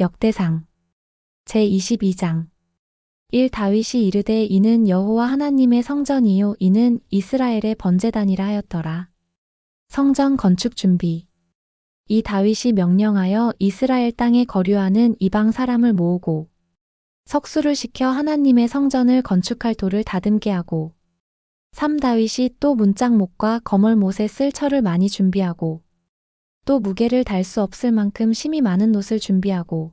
역대상. 제22장. 1 다윗이 이르되 이는 여호와 하나님의 성전이요 이는 이스라엘의 번제단이라 하였더라. 성전 건축 준비. 이 다윗이 명령하여 이스라엘 땅에 거류하는 이방 사람을 모으고 석수를 시켜 하나님의 성전을 건축할 돌을 다듬게 하고 3 다윗이 또 문짝목과 거멀못에 쓸 철을 많이 준비하고 또 무게를 달 수 없을 만큼 심이 많은 놋을 준비하고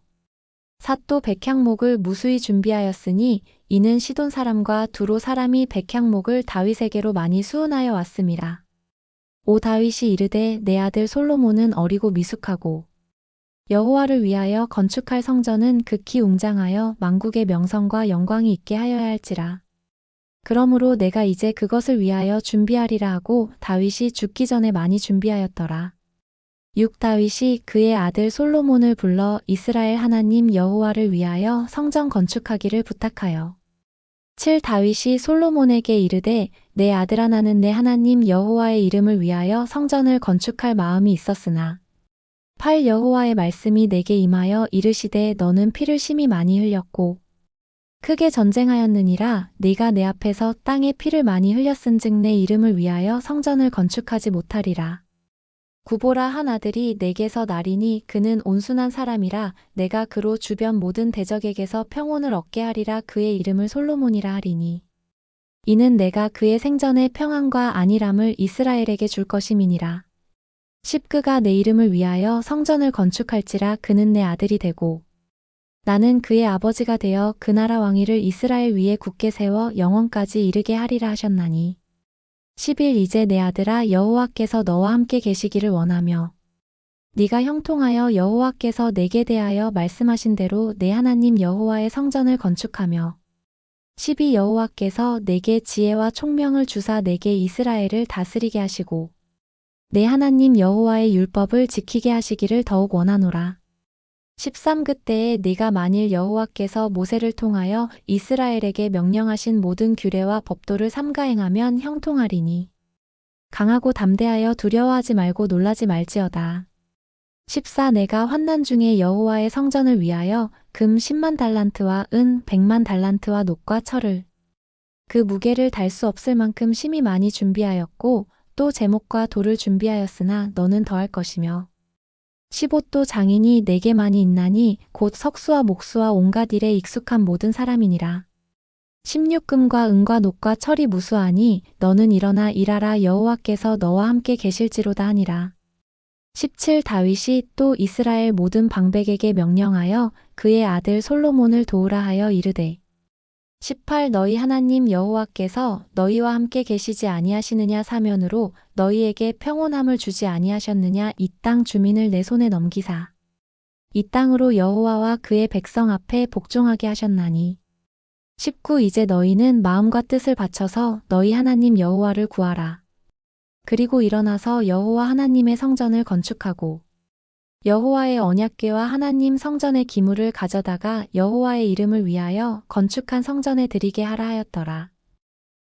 사또 백향목을 무수히 준비하였으니 이는 시돈 사람과 두로 사람이 백향목을 다윗에게로 많이 수은하여 왔음이라. 오 다윗이 이르되 내 아들 솔로몬은 어리고 미숙하고 여호와를 위하여 건축할 성전은 극히 웅장하여 만국의 명성과 영광이 있게 하여야 할지라. 그러므로 내가 이제 그것을 위하여 준비하리라 하고 다윗이 죽기 전에 많이 준비하였더라. 6 다윗이 그의 아들 솔로몬을 불러 이스라엘 하나님 여호와를 위하여 성전 건축하기를 부탁하여 7 다윗이 솔로몬에게 이르되 내 아들 하나는 내 하나님 여호와의 이름을 위하여 성전을 건축할 마음이 있었으나 8 여호와의 말씀이 내게 임하여 이르시되 너는 피를 심히 많이 흘렸고 크게 전쟁하였느니라 네가 내 앞에서 땅에 피를 많이 흘렸은즉 내 이름을 위하여 성전을 건축하지 못하리라. 구보라 한 아들이 내게서 나리니 그는 온순한 사람이라 내가 그로 주변 모든 대적에게서 평온을 얻게 하리라 그의 이름을 솔로몬이라 하리니. 이는 내가 그의 생전에 평안과 안일함을 이스라엘에게 줄 것임이니라. 십그가 내 이름을 위하여 성전을 건축할지라 그는 내 아들이 되고 나는 그의 아버지가 되어 그 나라 왕위를 이스라엘 위에 굳게 세워 영원까지 이르게 하리라 하셨나니 10일 이제 내 아들아 여호와께서 너와 함께 계시기를 원하며 네가 형통하여 여호와께서 내게 대하여 말씀하신 대로 내 하나님 여호와의 성전을 건축하며 12 여호와께서 내게 지혜와 총명을 주사 내게 이스라엘을 다스리게 하시고 내 하나님 여호와의 율법을 지키게 하시기를 더욱 원하노라. 13 그때에 네가 만일 여호와께서 모세를 통하여 이스라엘에게 명령하신 모든 규례와 법도를 삼가행하면 형통하리니 강하고 담대하여 두려워하지 말고 놀라지 말지어다. 14 내가 환난 중에 여호와의 성전을 위하여 금 10만 달란트와 은 100만 달란트와 녹과 철을 그 무게를 달 수 없을 만큼 심히 많이 준비하였고 또 제목과 돌을 준비하였으나 너는 더할 것이며 15도 장인이 네게만이 있나니 곧 석수와 목수와 온갖 일에 익숙한 모든 사람이니라. 16금과 은과 녹과 철이 무수하니 너는 일어나 일하라 여호와께서 너와 함께 계실지로다 하니라. 17 다윗이 또 이스라엘 모든 방백에게 명령하여 그의 아들 솔로몬을 도우라 하여 이르되 18 너희 하나님 여호와께서 너희와 함께 계시지 아니하시느냐 사면으로 너희에게 평온함을 주지 아니하셨느냐 이 땅 주민을 내 손에 넘기사. 이 땅으로 여호와와 그의 백성 앞에 복종하게 하셨나니. 19 이제 너희는 마음과 뜻을 바쳐서 너희 하나님 여호와를 구하라. 그리고 일어나서 여호와 하나님의 성전을 건축하고 여호와의 언약궤와 하나님 성전의 기물을 가져다가 여호와의 이름을 위하여 건축한 성전에 드리게 하라 하였더라.